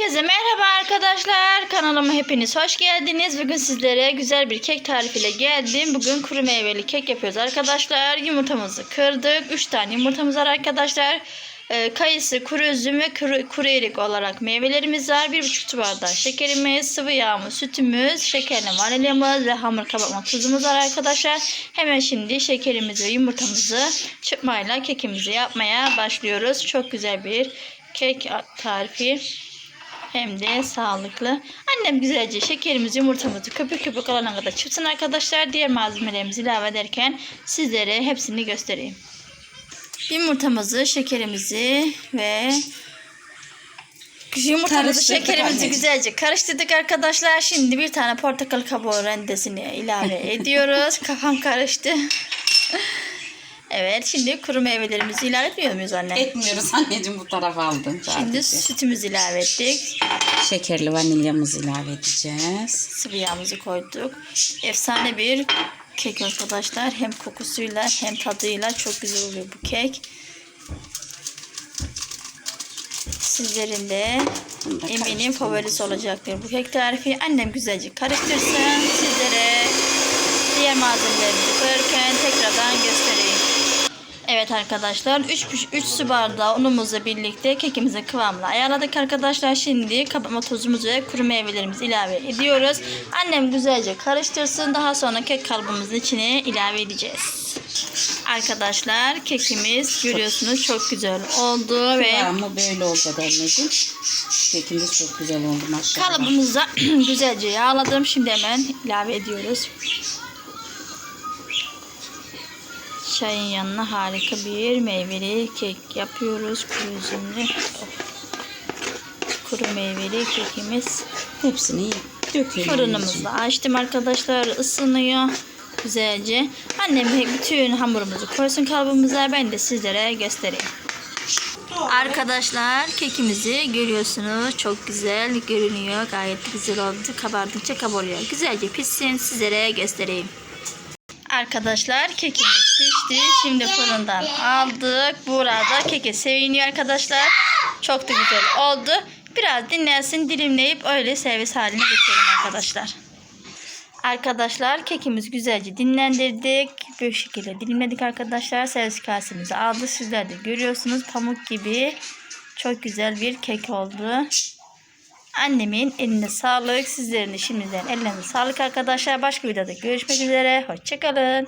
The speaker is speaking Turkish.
Herkese merhaba arkadaşlar. Kanalıma hepiniz hoş geldiniz. Bugün sizlere güzel bir kek tarifiyle geldim. Bugün kuru meyveli kek yapıyoruz arkadaşlar. Yumurtamızı kırdık. 3 tane yumurtamız var arkadaşlar. Ee, kayısı, kuru üzüm ve kuru, kuru erik olarak meyvelerimiz var. 1,5 su bardağı şekerimiz, sıvı yağımız, sütümüz, şekerli vanilyamız ve hamur kabartma tuzumuz var arkadaşlar. Hemen şimdi şekerimizi ve yumurtamızı çırpmayla kekimizi yapmaya başlıyoruz. Çok güzel bir kek tarifi hem de sağlıklı. Annem güzelce şekerimizi, yumurtamızı köpük köpük olana kadar çırpsın arkadaşlar. Diğer malzemelerimizi ilave ederken sizlere hepsini göstereyim. Yumurtamızı, şekerimizi ve yumurtamızı, şekerimizi güzelce karıştırdık arkadaşlar. Şimdi bir tane portakal kabuğu rendesini ilave ediyoruz. Kafam karıştı. Evet, şimdi kuru meyvelerimizi ilave etmiyor muyuz anne? Etmiyoruz anneciğim bu tarafa aldım Şimdi sütümüzü ilave ettik. Şekerli vanilyamızı ilave edeceğiz. sıvı yağımızı koyduk. Efsane bir kek arkadaşlar. Hem kokusuyla hem tadıyla çok güzel oluyor bu kek. Sizlerin de eminim favorisi olacaktır bu kek tarifi. Annem güzelce karıştırsın. Sizlere diğer malzemelerimizi koyarken tekrardan göstereyim. Evet arkadaşlar 3, 3 su bardağı unumuzla birlikte kekimizin kıvamını ayarladık arkadaşlar. Şimdi kabartma tozumuzu ve kuru meyvelerimizi ilave ediyoruz. Annem güzelce karıştırsın. Daha sonra kek kalıbımızın içine ilave edeceğiz. Arkadaşlar kekimiz görüyorsunuz çok güzel oldu ve Kıvamı böyle olacak anneciğim. Kekimiz çok güzel oldu maşallah. kalıbımıza güzelce yağladım. Şimdi hemen ilave ediyoruz. Çayın yanına harika bir meyveli kek yapıyoruz. Kuru üzümlü. Kuru meyveli kekimiz. Hepsini dökelim. Fırınımızda açtım arkadaşlar. ısınıyor. Güzelce. Annem bütün hamurumuzu koysun kalıbımıza. Ben de sizlere göstereyim. Arkadaşlar kekimizi görüyorsunuz. Çok güzel görünüyor. Gayet güzel oldu. Kabardıkça kabarıyor. Güzelce pişsin. Sizlere göstereyim. Arkadaşlar kekimiz pişti. Şimdi fırından aldık. Burada keke seviniyor arkadaşlar. Çok da güzel oldu. Biraz dinlensin dilimleyip öyle servis haline getirelim arkadaşlar. Arkadaşlar kekimiz güzelce dinlendirdik. Bu şekilde dilimledik arkadaşlar. Servis kasemizi aldı. Sizler de görüyorsunuz pamuk gibi. Çok güzel bir kek oldu. Annemin eline sağlık. Sizlerin de şimdiden ellerine sağlık arkadaşlar. Başka videoda görüşmek üzere. Hoşçakalın.